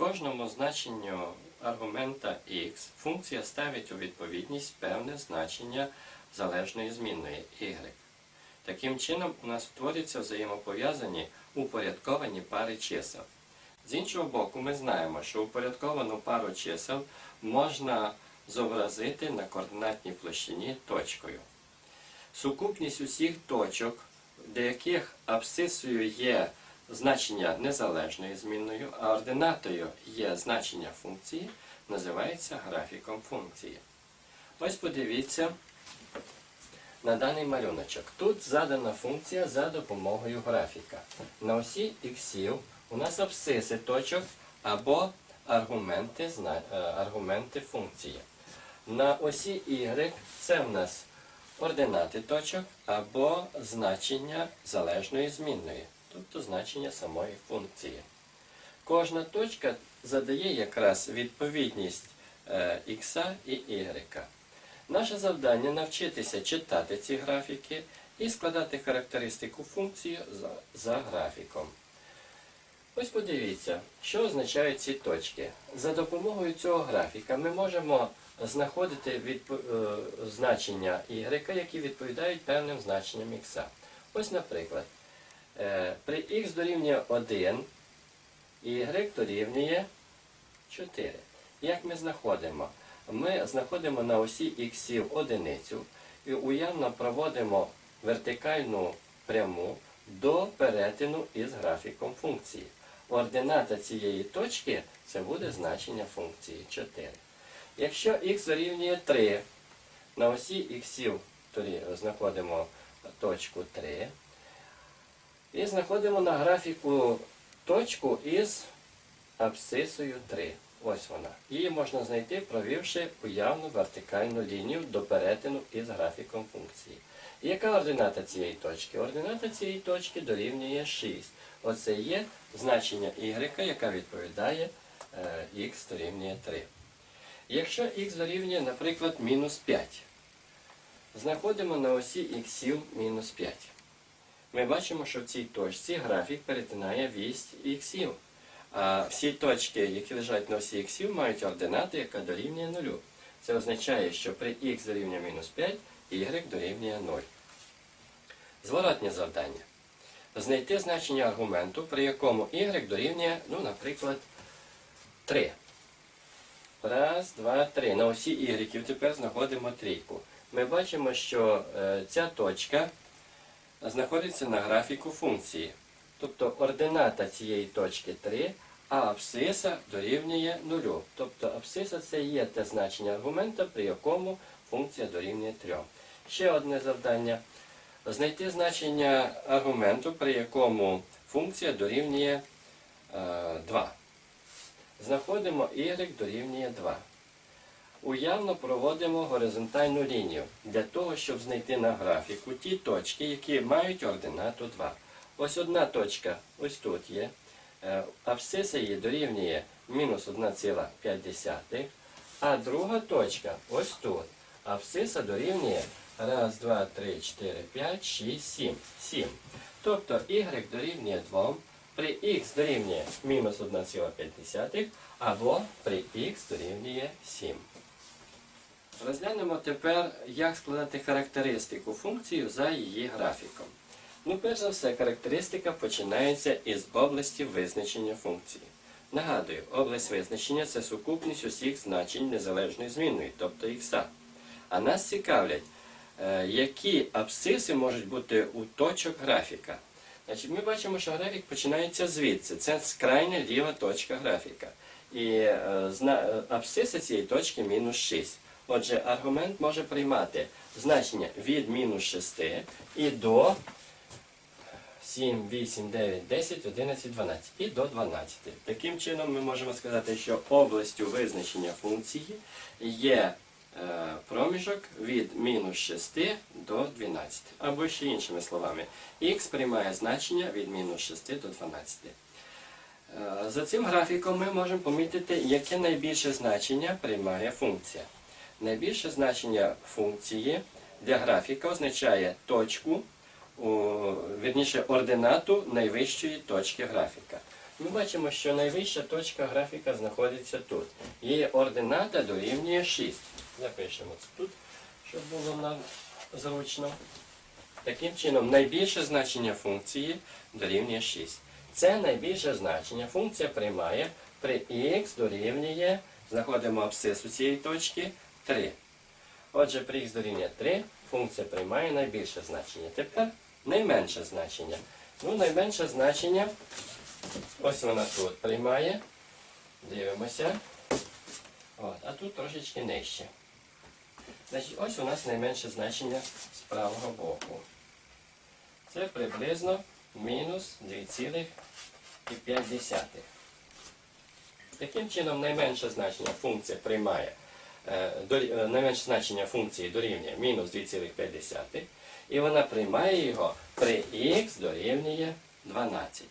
Кожному значенню аргумента x функція ставить у відповідність певне значення залежної змінної y. Таким чином, у нас утворюються взаємопов'язані упорядковані пари чисел. З іншого боку, ми знаємо, що упорядковану пару чисел можна зобразити на координатній площині точкою. Сукупність усіх точок, для яких абсцисою є значення незалежною змінною, а ординатою є значення функції, називається графіком функції. Ось подивіться на даний малюночок. Тут задана функція за допомогою графіка. На осі іксів у нас абсциси точок або аргументи, е, аргументи функції. На осі y це в нас ординати точок або значення залежної змінної, тобто значення самої функції. Кожна точка задає якраз відповідність е, х і y. Наше завдання навчитися читати ці графіки і складати характеристику функції за, за графіком. Ось подивіться, що означають ці точки. За допомогою цього графіка ми можемо знаходити відпо- е, значення y, які відповідають певним значенням х. Ось, наприклад, е, при х дорівнює 1, y дорівнює 4. Як ми знаходимо? Ми знаходимо на осі х одиницю і уявно проводимо вертикальну пряму до перетину із графіком функції. Ордината цієї точки це буде значення функції 4. Якщо х дорівнює 3, на осі х знаходимо точку 3 і знаходимо на графіку точку із абсцисою 3. Ось вона. Її можна знайти, провівши уявну вертикальну лінію до перетину із графіком функції. Яка ордината цієї точки? Ордината цієї точки дорівнює 6. Оце є значення y, яка відповідає е, х дорівнює 3. Якщо х дорівнює, наприклад, мінус 5, знаходимо на осі х мінус 5. Ми бачимо, що в цій точці графік перетинає вісь іксів. А всі точки, які лежать на осі іксів, мають ординату, яка дорівнює 0. Це означає, що при х дорівнює мінус 5, y дорівнює 0. Зворотнє завдання. Знайти значення аргументу, при якому y дорівнює, ну, наприклад, 3. Раз, два, три. На осі y тепер знаходимо трійку. Ми бачимо, що е, ця точка знаходиться на графіку функції. Тобто ордината цієї точки 3, а абсциса дорівнює 0. Тобто абсциса це є те значення аргумента, при якому функція дорівнює 3. Ще одне завдання. Знайти значення аргументу, при якому функція дорівнює е, 2. Знаходимо y дорівнює 2. Уявно проводимо горизонтальну лінію для того, щоб знайти на графіку ті точки, які мають ординату 2. Ось одна точка, ось тут є. Е, Абсциса її дорівнює мінус 1,5, а друга точка ось тут. Абсциса дорівнює 1, 2, 3, 4, 5, 6, 7. 7. Тобто y дорівнює 2, при х дорівнює мінус 1,5, або при х дорівнює 7. Розглянемо тепер, як складати характеристику функції за її графіком. Ну, перш за все, характеристика починається із області визначення функції. Нагадую, область визначення це сукупність усіх значень незалежної змінної, тобто х. А нас цікавлять, е, які абсциси можуть бути у точок графіка. Значить, ми бачимо, що графік починається звідси. Це крайня ліва точка графіка. І е, е, абсциса цієї точки мінус 6. Отже, аргумент може приймати значення від мінус 6 і до 7, 8, 9, 10, 11, 12 і до 12. Таким чином ми можемо сказати, що областю визначення функції є е, проміжок від мінус 6 до 12. Або ще іншими словами, х приймає значення від мінус 6 до 12. Е, За цим графіком ми можемо помітити, яке найбільше значення приймає функція. Найбільше значення функції для графіка означає точку, вірніше ординату найвищої точки графіка. Ми бачимо, що найвища точка графіка знаходиться тут. Її ордината дорівнює 6. Запишемо це тут, щоб було нам зручно. Таким чином, найбільше значення функції дорівнює 6. Це найбільше значення функція приймає при х дорівнює, знаходимо абсцису цієї точки 3. Отже, при х дорівнює 3 функція приймає найбільше значення. Тепер найменше значення. Ну, найменше значення, ось вона тут приймає. Дивимося. От, а тут трошечки нижче. Значить, ось у нас найменше значення з правого боку. Це приблизно мінус 2,5. Таким чином, найменше значення функція приймає, найменше значення функції дорівнює мінус 2,5, і вона приймає його при х дорівнює 12.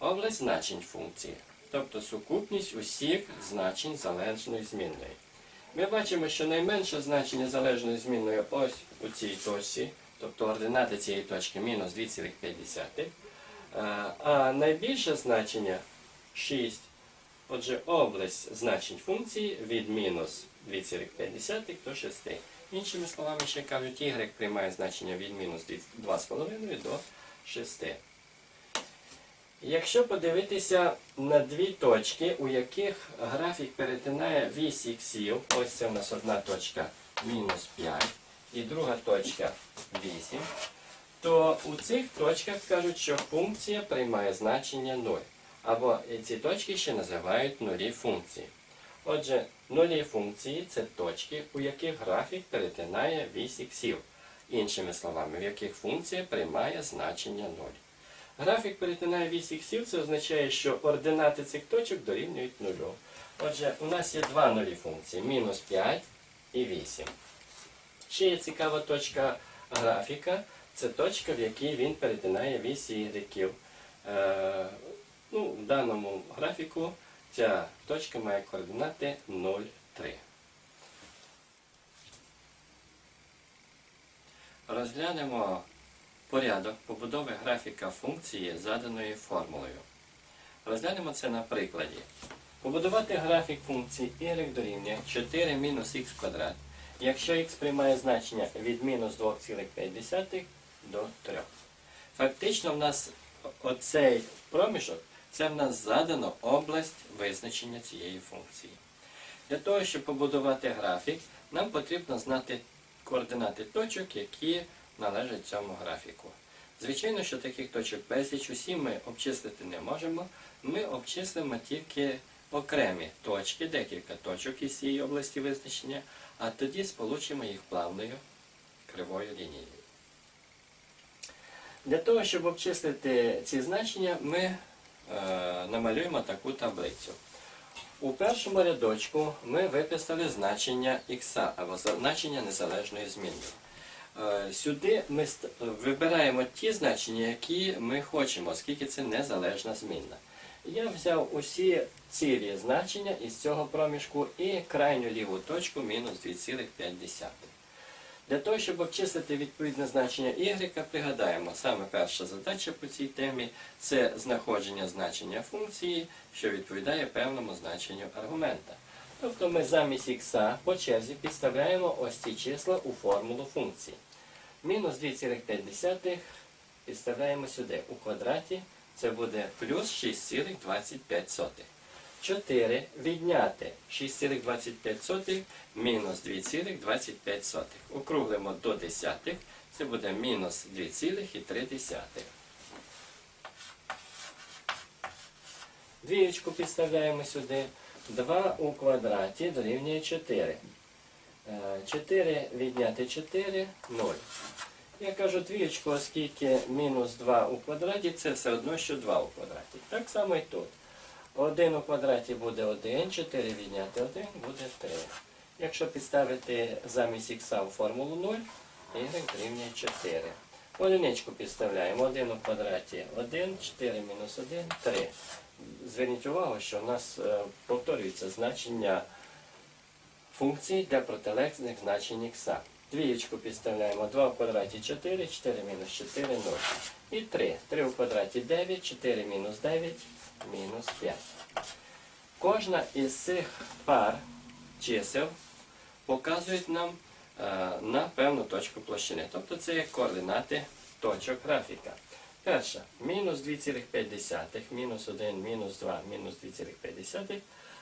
Область значень функції, тобто сукупність усіх значень залежної змінної. Ми бачимо, що найменше значення залежної змінної ось у цій точці, тобто ординати цієї точки мінус 2,5. Е, А найбільше значення 6. Отже, область значень функції від мінус 2,5 до 6. Іншими словами, ще кажуть, y приймає значення від мінус 2,5 до 6. Якщо подивитися на дві точки, у яких графік перетинає вісь іксів, ось це у нас одна точка мінус 5 і друга точка 8, то у цих точках кажуть, що функція приймає значення 0. Або ці точки ще називають нулі функції. Отже, нулі функції це точки, у яких графік перетинає вісь іксів. Іншими словами, в яких функція приймає значення 0. Графік перетинає вісь іксів, це означає, що ординати цих точок дорівнюють нулю. Отже, у нас є два нулі функції мінус 5 і 8. Ще є цікава точка графіка. Це точка, в якій він перетинає вісь ігреків. Ну, в даному графіку ця точка має координати 0,3. Розглянемо порядок побудови графіка функції заданої формулою. Розглянемо це на прикладі. Побудувати графік функції y дорівнює 4 мінус х квадрат, якщо х приймає значення від мінус 2,5 до 3. Фактично в нас оцей проміжок це в нас задано область визначення цієї функції. Для того, щоб побудувати графік, нам потрібно знати координати точок, які належать цьому графіку. Звичайно, що таких точок безліч усі ми обчислити не можемо. Ми обчислимо тільки окремі точки, декілька точок із цієї області визначення, а тоді сполучимо їх плавною кривою лінією. Для того, щоб обчислити ці значення, ми намалюємо таку таблицю. У першому рядочку ми виписали значення х або значення незалежної змінної. Е, Сюди ми вибираємо ті значення, які ми хочемо, оскільки це незалежна змінна. Я взяв усі цілі значення із цього проміжку і крайню ліву точку мінус 2,5. Для того, щоб обчислити відповідне значення y, пригадаємо, саме перша задача по цій темі це знаходження значення функції, що відповідає певному значенню аргумента. Тобто ми замість х по черзі підставляємо ось ці числа у формулу функції. Мінус 2,5 підставляємо сюди у квадраті, це буде плюс 6,25. 4 відняти 6,25 мінус 2,25. Округлимо до десятих, це буде мінус 2,3. Двієчку підставляємо сюди. 2 у квадраті дорівнює 4. 4 відняти 4 0. Я кажу двієчку, оскільки мінус 2 у квадраті, це все одно, що 2 у квадраті. Так само і тут. 1 у квадраті буде 1, 4 відняти 1 буде 3. Якщо підставити замість х у формулу 0, y дорівнює 4. Одиничку підставляємо. 1 у квадраті 1, 4 мінус 1, 3. Зверніть увагу, що у нас е, повторюється значення функцій для протилежних значень х. Двієчку підставляємо 2 в квадраті 4, 4 мінус 4, 0. І 3. 3 в квадраті 9, 4 мінус 9, мінус 5. Кожна із цих пар чисел показують нам е, на певну точку площини. Тобто це є координати точок графіка. Перша мінус 2,5, мінус 1, мінус 2, мінус 2,5,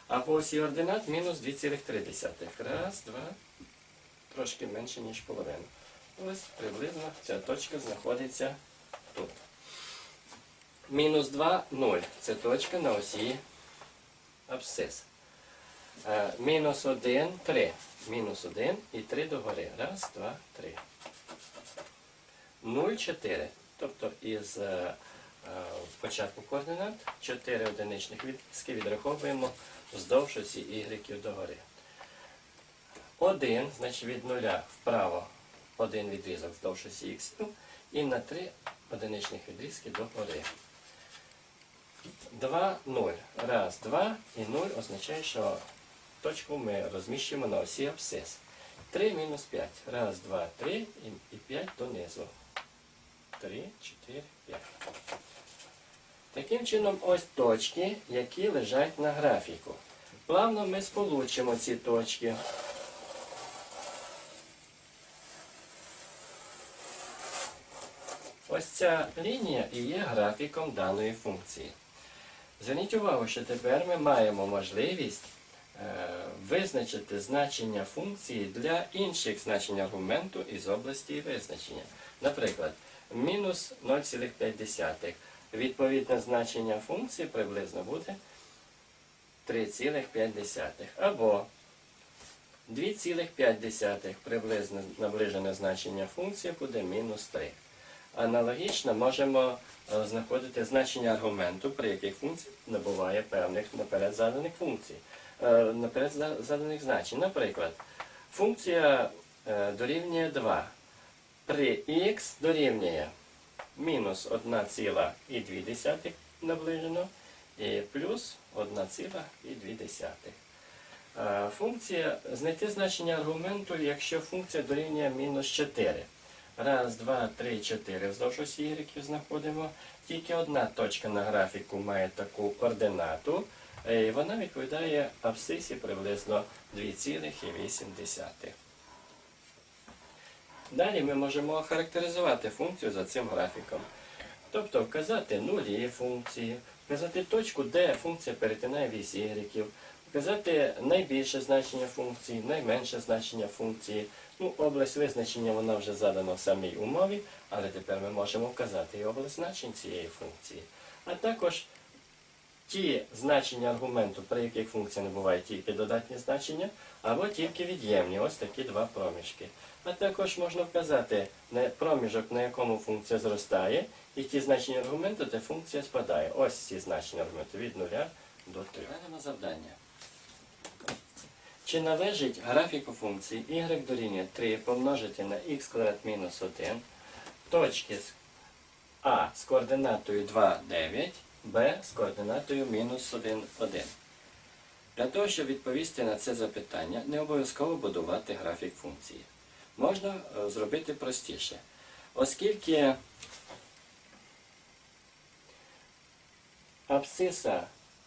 а по осі ординат мінус 2,3. Раз, два, трошки менше, ніж половина. Ось приблизно ця точка знаходиться тут. Мінус 2, 0. Це точка на осі абсцис. Е, Мінус 1, 3. Мінус 1 і 3 догори. Раз, два, три. 0, 4. Тобто із е, е, початку координат 4 одиничних відрізки відраховуємо вздовж осі y догори. 1, значить від 0 вправо один відрізок вздовж осі x і на 3 одиничних відрізки догори. 2, 0. Раз, два і 0 означає, що точку ми розміщуємо на осі абсцис. 3 мінус 5. Раз, два, три і 5 донизу. 3, 4, 5. Таким чином, ось точки, які лежать на графіку. Плавно ми сполучимо ці точки. Ось ця лінія і є графіком даної функції. Зверніть увагу, що тепер ми маємо можливість е, визначити значення функції для інших значень аргументу із області визначення. Наприклад, мінус 0,5. Відповідне значення функції приблизно буде 3,5. Або 2,5 приблизно наближене значення функції буде мінус 3. Аналогічно можемо е, знаходити значення аргументу, при яких функцій набуває певних наперед заданих функцій, е, наперед заданих значень. Наприклад, функція е, дорівнює 2. При х дорівнює мінус 1,2 наближено і плюс 1,2. Е, Функція знайти значення аргументу, якщо функція дорівнює мінус 4. Раз, два, три, чотири вздовж осі Y знаходимо. Тільки одна точка на графіку має таку координату. е, І вона відповідає абсцисі приблизно 2,8. Далі ми можемо охарактеризувати функцію за цим графіком. Тобто вказати нулі функції, вказати точку, де функція перетинає вісь Y, вказати найбільше значення функції, найменше значення функції. Ну, область визначення вона вже задана в самій умові, але тепер ми можемо вказати і область значень цієї функції. А також ті значення аргументу, при яких функція набуває тільки додатні значення, або тільки від'ємні, ось такі два проміжки. А також можна вказати проміжок, на якому функція зростає, і ті значення аргументу, де функція спадає. Ось ці значення аргументу від 0 до 3. на завдання. Чи належить графіку функції y дорівнює 3 помножити на x квадрат мінус 1 точки А з координатою 2, 9, Б з координатою мінус 1, 1. Для того, щоб відповісти на це запитання, не обов'язково будувати графік функції. Можна е, зробити простіше. Оскільки абсциса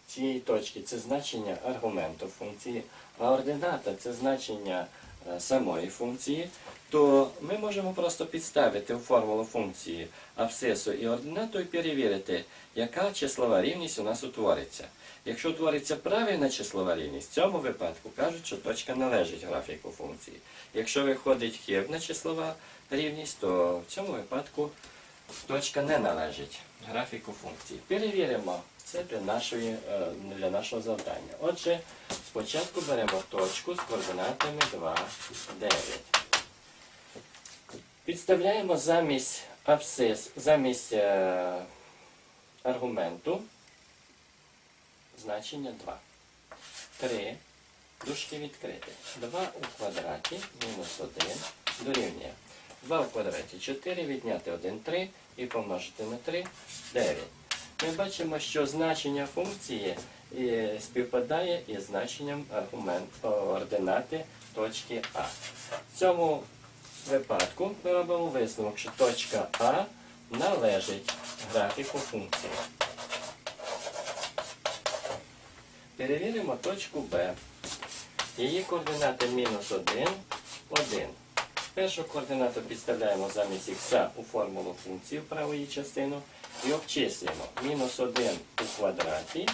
цієї точки це значення аргументу функції, а ордината це значення е, самої функції, то ми можемо просто підставити у формулу функції абсцису і ординату і перевірити, яка числова рівність у нас утвориться. Якщо утвориться правильна числова рівність, в цьому випадку кажуть, що точка належить графіку функції. Якщо виходить хибна числова рівність, то в цьому випадку точка не належить графіку функції. Перевіримо це для, нашої, е, для нашого завдання. Отже, спочатку беремо точку з координатами 2, 9. Підставляємо замість абсцис, замість е, аргументу значення 2. 3. Дужки відкриті. 2 у квадраті мінус 1 дорівнює. 2 в квадраті 4, відняти 1, 3 і помножити на 3 9. Ми бачимо, що значення функції е, співпадає із значенням аргумент, ординати точки А. В цьому випадку ми робимо висновок, що точка А належить графіку функції. Перевіримо точку Б. Її координати мінус 1, 1. Першу координату підставляємо замість х у формулу функції в праву її частину і обчислюємо. Мінус 1 у квадраті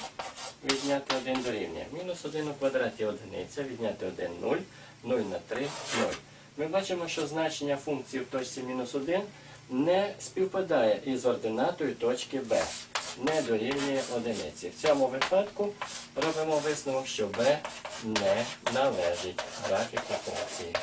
відняти 1 дорівнює. Мінус 1 у квадраті одиниця, відняти 1 0, 0 на 3 0. Ми бачимо, що значення функції в точці мінус 1 не співпадає із ординатою точки Б. Не дорівнює одиниці. В цьому випадку робимо висновок, що b не належить графіку функції.